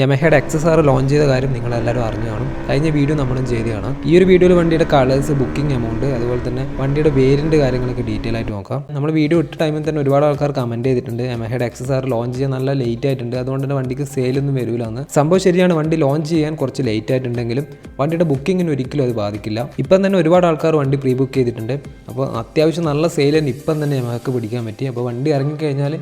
യമഹയുടെ excess R launch ചെയ്ത കാര്യം നിങ്ങളെല്ലാവരും അറിഞ്ഞു കാണും. കഴിഞ്ഞ വീഡിയോ നമ്മളും ചെയ്തതാണ് ഈ ഒരു വീഡിയോയിൽ വണ്ടിയുടെ കളേഴ്സ് ബുക്കിംഗ് എമൗണ്ട് അതുപോലെ തന്നെ വണ്ടിയുടെ വേരിയന്റ് കാര്യങ്ങളൊക്കെ ഡീറ്റെയിൽ ആയിട്ട് നോക്കാം. നമ്മൾ വീഡിയോ ഇട്ട ടൈമിൽ തന്നെ ഒരുപാട് ആൾക്കാർ കമന്റ് ചെയ്തിട്ടുണ്ട്. യമഹയുടെ എക്സസ് ആർ ലോഞ്ച് ചെയ്യാൻ നല്ല ലേറ്റ് ആയിട്ടുണ്ട്. അതുകൊണ്ട് തന്നെ വണ്ടിക്ക് സെയിലൊന്നും വരില്ലെന്ന് സംഭവം ശരിയാണ് വണ്ടി ലോഞ്ച് ചെയ്യാൻ കുറച്ച് ലേറ്റ് ആയിട്ടുണ്ടെങ്കിലും വണ്ടിയുടെ ബുക്കിങ്ങിന് ഒരിക്കലും അത് ബാധിക്കില്ല. ഇപ്പം തന്നെ ഒരുപാട് ആൾക്കാർ വണ്ടി പ്രീ ബുക്ക് ചെയ്തിട്ടുണ്ട്. അപ്പോൾ അത്യാവശ്യം നല്ല സെയിൽ തന്നെ ഇപ്പം തന്നെ യമഹക്ക് പിടിക്കാൻ പറ്റി. അപ്പോൾ വണ്ടി ഇറങ്ങിക്കഴിഞ്ഞാൽ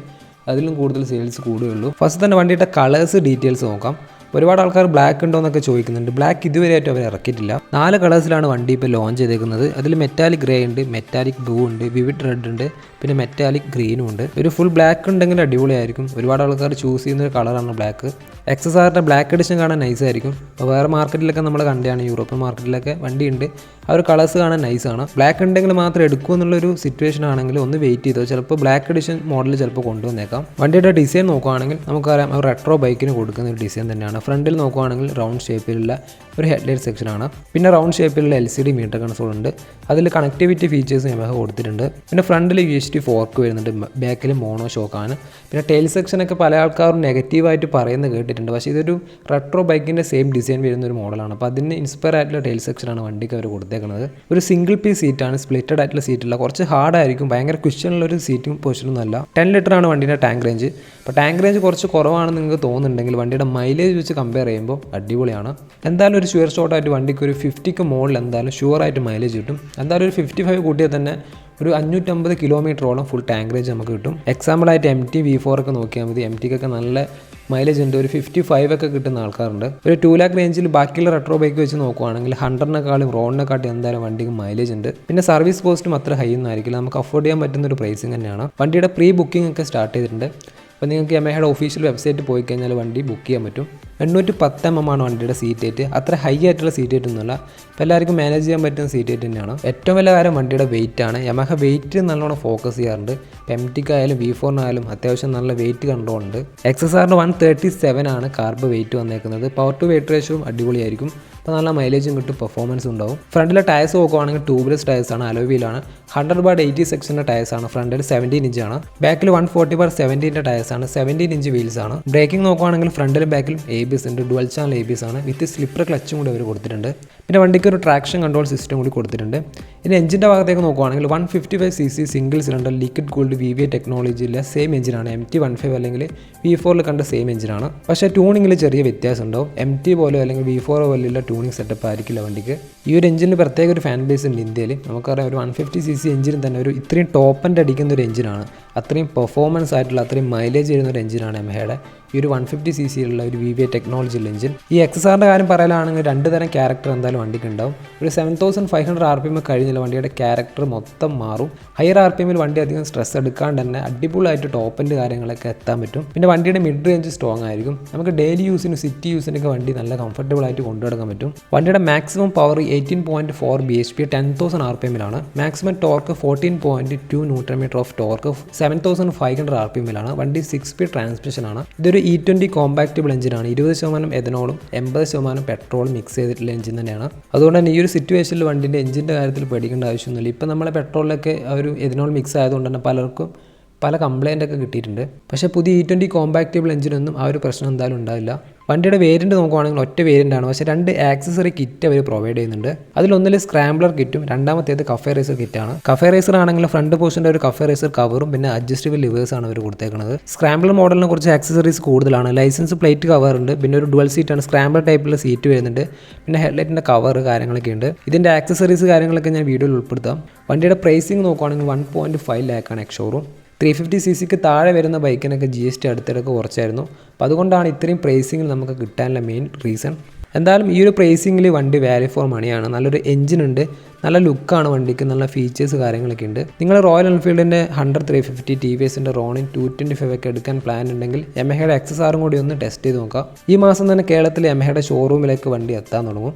അതിലും കൂടുതൽ സെയിൽസ് കൂടുകയുള്ളൂ. ഫസ്റ്റ് തന്നെ വണ്ടിയുടെ കളേഴ്സ് ഡീറ്റെയിൽസ് നോക്കാം. ഒരുപാട് ആൾക്കാർ ബ്ലാക്ക് ഉണ്ടോ എന്നൊക്കെ ചോദിക്കുന്നുണ്ട്. ബ്ലാക്ക് ഇതുവരെയായിട്ട് അവർ ഇറക്കിയിട്ടില്ല. നാല് കളേഴ്സിലാണ് വണ്ടി ഇപ്പോൾ ലോഞ്ച് ചെയ്തേക്കുന്നത്. അതിൽ മെറ്റാലിക് ഗ്രേ ഉണ്ട് മെറ്റാലിക് ബ്ലൂ ഉണ്ട് വിവിഡ് റെഡ് ഉണ്ട് പിന്നെ മെറ്റാലിക് ഗ്രീനും ഉണ്ട്. ഒരു ഫുൾ ബ്ലാക്ക് ഉണ്ടെങ്കിൽ അടിപൊളിയായിരിക്കും. ഒരുപാട് ആൾക്കാർ ചൂസ് ചെയ്യുന്ന ഒരു കളറാണ് ബ്ലാക്ക് എക്സസ് ആറിന്റെ ബ്ലാക്ക് എഡിഷൻ കാണാൻ നൈസ് ആയിരിക്കും. അപ്പോൾ വേറെ മാർക്കറ്റിലൊക്കെ നമ്മൾ കണ്ടതാണ്. യൂറോപ്യൻ മാർക്കറ്റിലൊക്കെ വണ്ടി ഉണ്ട് ആ ഒരു കളേഴ്സ് കാണാൻ നൈസാണ് ബ്ലാക്ക് ഉണ്ടെങ്കിൽ മാത്രം എടുക്കൂ എന്നുള്ളൊരു സിറ്റുവേഷൻ ആണെങ്കിൽ ഒന്ന് വെയിറ്റ് ചെയ്തോ. ചിലപ്പോൾ ബ്ലാക്ക് എഡിഷൻ മോഡൽ ചിലപ്പോൾ കൊണ്ടുവന്നേക്കാം. വണ്ടിയുടെ ഡിസൈൻ നോക്കുകയാണെങ്കിൽ നമുക്കറിയാം റെട്രോ ബൈക്കിന് കൊടുക്കുന്ന ഒരു ഡിസൈൻ തന്നെയാണ്. ഫ്രണ്ടിൽ നോക്കുകയാണെങ്കിൽ റൗണ്ട് ഷേപ്പിലുള്ള ഒരു ഹെഡ്ലൈറ്റ് സെക്ഷനാണ് പിന്നെ റൗണ്ട് ഷേപ്പിലുള്ള L C D meter console ഉണ്ട്. അതിൽ കണക്ടിവിറ്റി ഫീച്ചേഴ്സ് യമഹ കൊടുത്തിട്ടുണ്ട്. പിന്നെ ഫ്രണ്ടിൽ യു എസ് ടി ഫോർക്ക് വരുന്നുണ്ട്. ബാക്കിൽ മോണോ ഷോക്കാണ് പിന്നെ ടെയിൽ സെക്ഷനൊക്കെ പല ആൾക്കാരും നെഗറ്റീവായിട്ട് പറയുന്നത് കേട്ടിട്ടുണ്ട്. പക്ഷേ ഇതൊരു റെട്രോ ബൈക്കിന്റെ സെയിം ഡിസൈൻ വരുന്ന ഒരു മോഡലാണ് അപ്പോൾ അതിന് ഇൻസ്പയർ ആയിട്ടുള്ള ടെയിൽ സെക്ഷനാണ് വണ്ടിക്ക് അവർ കൊടുത്തേക്കുന്നത് ഒരു സിംഗിൾ പീസ് സീറ്റാണ് സ്പ്ലിറ്റഡ് ആയിട്ടുള്ള സീറ്റുള്ള കുറച്ച് ഹാർഡായിരിക്കും ഭയങ്കര ക്വസ്റ്റ്യനുള്ള ഒരു സീറ്റിംഗ് പൊസിഷനൊന്നും അല്ല ടെൻ ലിറ്ററാണ് ആണ് വണ്ടിയുടെ ടാങ്ക് റേഞ്ച് അപ്പോൾ ടാങ്ക് റേഞ്ച് കുറച്ച് കുറവാണെന്ന് നിങ്ങൾക്ക് തോന്നുന്നുണ്ടെങ്കിൽ വണ്ടിയുടെ മൈലേജ് വെച്ച് കമ്പയർ ചെയ്യുമ്പോൾ അടിപൊളിയാണ്. എന്തായാലും ഒരു ഷുവർ ഷോട്ടായിട്ട് വണ്ടിക്ക് ഒരു ഫിഫ്റ്റിക്ക് മുകളിൽ എന്തായാലും ഷുവറായിട്ട് മൈലേജ് കിട്ടും. എന്തായാലും ഒരു ഫിഫ്റ്റി ഫൈവ് കൂട്ടിയാൽ തന്നെ ഒരു അഞ്ഞൂറ്റമ്പത് കിലോമീറ്ററോളം ഫുൾ റേഞ്ച് നമുക്ക് കിട്ടും. എക്സാമ്പിളായിട്ട് എം ടി വി ഫോർ ഒക്കെ നോക്കിയാൽ മതി. എം ടിക്കൊക്കെ നല്ല മൈലേജ് ഉണ്ട്. ഒരു ഫിഫ്റ്റി ഫൈവ് ഒക്കെ കിട്ടുന്ന ആൾക്കാരുണ്ട്. ഒരു ടു ലാക്ക് റേഞ്ചിൽ ബാക്കിയുള്ള റെട്രോ ബൈക്ക് വെച്ച് നോക്കുവാണെങ്കിൽ ഹൺഡ്രഡിനെക്കാളും റോഡിനെക്കാട്ടും എന്തായാലും വണ്ടിക്ക് മൈലേജ് ഉണ്ട്. പിന്നെ സർവീസ് കോസ്റ്റും അത്ര ഹൈ ഒന്നും ആയിരിക്കില്ല. നമുക്ക് അഫോർഡ് ചെയ്യാൻ പറ്റുന്ന ഒരു പ്രൈസിങ് തന്നെയാണ്. വണ്ടിയുടെ പ്രീ ബുക്കിംഗ് ഒക്കെ സ്റ്റാർട്ട് ചെയ്തിട്ടുണ്ട്. അപ്പോൾ നിങ്ങൾക്ക് യമഹയുടെ ഒഫീഷ്യൽ വെബ്സൈറ്റ് പോയി കഴിഞ്ഞാൽ വണ്ടി ബുക്ക് ചെയ്യാൻ പറ്റും. എണ്ണൂറ്റി പത്ത് എം എം ആണ് വണ്ടിയുടെ സീറ്റ് ഹൈറ്റ് അത്ര ഹൈ ആയിട്ടുള്ള സീറ്റ് ഹൈറ്റ് ഒന്നുമില്ല. അപ്പോൾ എല്ലാവർക്കും മാനേജ് ചെയ്യാൻ പറ്റുന്ന സീറ്റ് ഹൈറ്റ് തന്നെയാണ്. ഏറ്റവും വലിയ കാര്യം വണ്ടിയുടെ വെയിറ്റ് ആണ്. യമഹ വെയിറ്റ് നല്ലോണം ഫോക്കസ് ചെയ്യാറുണ്ട്. എം ടിക്കായാലും വി ഫോറിനായാലും അത്യാവശ്യം നല്ല വെയിറ്റ് കൺട്രോൾ ഉണ്ട്. ആറിന് വൺ തേർട്ടി സെവൻ ആണ് കാർബ് വെയിറ്റ് വന്നേക്കുന്നത്. പവർ ടു വെയിറ്റ് റേഷ്യവും അടിപൊളിയായിരിക്കും. അപ്പോൾ നല്ല മൈലേജും കിട്ടും പെർഫോമൻസ് ഉണ്ടാവും. ഫ്രണ്ടിലെ ടയർസ് നോക്കുവാണെങ്കിൽ ട്യൂബ്ലെസ് ടയർസ് ആണ് അലോവിയിലാണ് ഹൺഡ്രഡ് ബാർ എയ്റ്റി സെക്ഷന്റെ ടയർസ് ആണ്. ഫ്രണ്ടിൽ സെവന്റീൻ ഇഞ്ച് ആണ്. ബാക്കിൽ വൺ ഫോർട്ടി ബാർ സെവന്റീന്റെ ടയർസ് ആണ്. സെവന്റീൻ ഇഞ്ച് വീൽസ് ആണ്. ബ്രേക്കിംഗ് നോക്കുവാണെങ്കിൽ ഫ്രണ്ടിലും ബാക്കിലും എ ബി എസ് ഉണ്ട്. ഡുവൽ ചാനൽ എ ബി ആണ് വിത്ത് സ്ലിപ്പർ ക്ലച്ചും കൂടി അവർ കൊടുത്തിട്ടുണ്ട്. പിന്നെ വണ്ടിക്ക് ഒരു ട്രാക്ഷൻ കൺട്രോൾ സിസ്റ്റം കൂടി കൊടുത്തിട്ടുണ്ട്. ഇനി എഞ്ചിന്റെ ഭാഗത്തേക്ക് നോക്കുവാണെങ്കിൽ one fifty five C C single cylinder liquid cooled V V A ടെക്നോളജിയിലെ same എഞ്ചിനാണ് എം ടി വൺ ഫൈവ് അല്ലെങ്കിൽ വി ഫോറിൽ കണ്ട സെയിം എഞ്ചിനാണ് പക്ഷേ ട്യൂണിങ്ങിൽ ചെറിയ വ്യത്യാസം ഉണ്ടാവും എം ടി പോലെ അല്ലെങ്കിൽ വി ഫോർ പോലെയുള്ള ട്യൂണിംഗ് സെറ്റപ്പ് ആയിരിക്കില്ല വണ്ടിക്ക്. ഈ ഒരു എഞ്ചിന് പ്രത്യേക ഒരു ഫാൻ ബേസ് ഉണ്ട് ഇന്ത്യയിൽ നമുക്കറിയാം ഒരു വൺ ഫിഫ്റ്റി സി സി എഞ്ചിനും തന്നെ ഒരു ഇത്രയും ടോപ്പ് ആൻഡ് അടിക്കുന്ന ഒരു എഞ്ചിനാണ് അത്രയും പെർഫോമൻസ് ആയിട്ടുള്ള അത്രയും മൈലേജ് ചെയ്യുന്ന ഒരു എഞ്ചിനാണ് എംഹയുടെ ഈ ഒരു വൺ ഫിഫ്റ്റി സി സിയിലുള്ള ഒരു വി വി എ ടെക്നോളജിയുള്ള എഞ്ചിൻ ഈ എക്സ് ആറിന്റെ കാര്യം പറയാനാണെങ്കിൽ രണ്ട് തരം ക്യാരക്ടർ എന്തായാലും വണ്ടിക്ക് ഉണ്ടാവും ഒരു seven thousand five hundred R P M കഴിഞ്ഞില്ല വണ്ടിയുടെ ക്യാരക്ടർ മൊത്തം മാറും. ഹയർ ആർ പി എമ്മിൽ വണ്ടി അധികം സ്ട്രെസ് എടുക്കാണ്ട് തന്നെ അടിപൊളിയായിട്ട് ടോപ്പിന്റെ കാര്യങ്ങളൊക്കെ എത്താൻ പറ്റും. പിന്നെ വണ്ടിയുടെ മിഡ് റേഞ്ച് സ്ട്രോങ് ആയിരിക്കും. നമുക്ക് ഡെയിലി യൂസിനും സിറ്റി യൂസിനൊക്കെ വണ്ടി നല്ല കംഫർട്ടബിൾ ആയിട്ട് കൊണ്ടുനടക്കാൻ പറ്റും. വണ്ടിയുടെ maximum power eighteen point four B H P ten thousand R P എമ്മിലാണ് maximum torque fourteen point two newton metre of torque seven thousand five hundred R P എമ്മിലാണ് വണ്ടി six speed ട്രാൻസ്മിഷനാണ് ഇതൊരു E twenty compactable എഞ്ചിനാണ് ഇരുപത് ശതമാനം എഥനോളും എൺപത് ശതമാനം പെട്രോളും mix ചെയ്തിട്ടുള്ള engine തന്നെയാണ്. അതുകൊണ്ട് തന്നെ ഈ ഒരു സിറ്റുവേഷനിൽ വണ്ടിന്റെ എഞ്ചിന്റെ കാര്യത്തിൽ പേടിക്കേണ്ട ആവശ്യമൊന്നുമില്ല. ഇപ്പം നമ്മളെ പെട്രോളിലൊക്കെ ഒരു എഥനോൾ മിക്സ് ആയതുകൊണ്ട് തന്നെ പലർക്കും പല കംപ്ലൈന്റ് ഒക്കെ കിട്ടിയിട്ടുണ്ട്. പക്ഷേ പുതിയ ഇ ട്വന്റി കോമ്പാക്റ്റബിൾ എഞ്ചിനൊന്നും ആ ഒരു പ്രശ്നം എന്തായാലും ഉണ്ടാവില്ല. വണ്ടിയുടെ വേരിയന്റ് നോക്കുവാണെങ്കിൽ ഒറ്റ വേരിയന്റ് ആണ്. പക്ഷേ രണ്ട് ആക്സസറി കിറ്റ് അവർ പ്രൊവൈഡ് ചെയ്യുന്നുണ്ട്. അതിലൊന്നിൽ സ്ക്രാംബ്ലർ കിറ്റും രണ്ടാമത്തേത് കഫേ റേസർ കിറ്റാണ് കഫേ റേസർ ആണെങ്കിൽ ഫ്രണ്ട് പോർഷന്റെ ഒരു കഫേ റേസർ കവറും പിന്നെ അഡ്ജസ്റ്റബിൾ ലിവേഴ്സ് ആണ് അവർ കൊടുത്തേക്കുന്നത് സ്ക്രാംബ്ലർ മോഡലിനെ കുറിച്ച് ആക്സസറീസ് കൂടുതലാണ്. ലൈസൻസ് പ്ലേറ്റ് കവർ ഉണ്ട്. പിന്നെ ഒരു ഡുവൽ സീറ്റാണ് സ്ക്രാംബ്ലർ ടൈപ്പിലുള്ള സീറ്റ് വരുന്നുണ്ട്. പിന്നെ ഹെഡ്ലൈറ്റിന്റെ കവർ കാര്യങ്ങളൊക്കെ ഉണ്ട്. ഇതിന്റെ ആക്സസറീസ് കാര്യങ്ങളൊക്കെ ഞാൻ വീഡിയോയിൽ ഉൾപ്പെടുത്താം. വണ്ടിയുടെ പ്രൈസിങ് നോക്കുവാണെങ്കിൽ വൺ പോയിന്റ് ഫൈവ് ലാക്കാണ് എക്സോറും ത്രീ ഫിഫ്റ്റി സി സിക്ക് താഴെ വരുന്ന ബൈക്കിനൊക്കെ ജി എസ് ടി അടുത്തിടക്ക് കുറച്ചായിരുന്നു. അപ്പോൾ അതുകൊണ്ടാണ് ഇത്രയും പ്രൈസിങ്ങിൽ നമുക്ക് കിട്ടാനുള്ള മെയിൻ റീസൺ എന്തായാലും ഈ ഒരു പ്രൈസിങ്ങിൽ വണ്ടി വാല്യൂ ഫോർ മണിയാണ് നല്ലൊരു എഞ്ചിൻ ഉണ്ട്. നല്ല ലുക്കാണ് വണ്ടിക്ക്. നല്ല ഫീച്ചേഴ്സ് കാര്യങ്ങളൊക്കെ ഉണ്ട്. നിങ്ങൾ royal എൻഫീൽഡിന്റെ hundred three fifty T V എസിന്റെ റോണിൻ ടു ട്വന്റി ഫൈവ് ഒക്കെ എടുക്കാൻ പ്ലാൻ ഉണ്ടെങ്കിൽ എമഹയുടെ എക്സസ് ആറും കൂടി ഒന്ന് ടെസ്റ്റ് ചെയ്ത് നോക്കാം. ഈ മാസം തന്നെ കേരളത്തിൽ എമഹയുടെ ഷോറൂമിലേക്ക് വണ്ടി എത്താൻ തുടങ്ങും.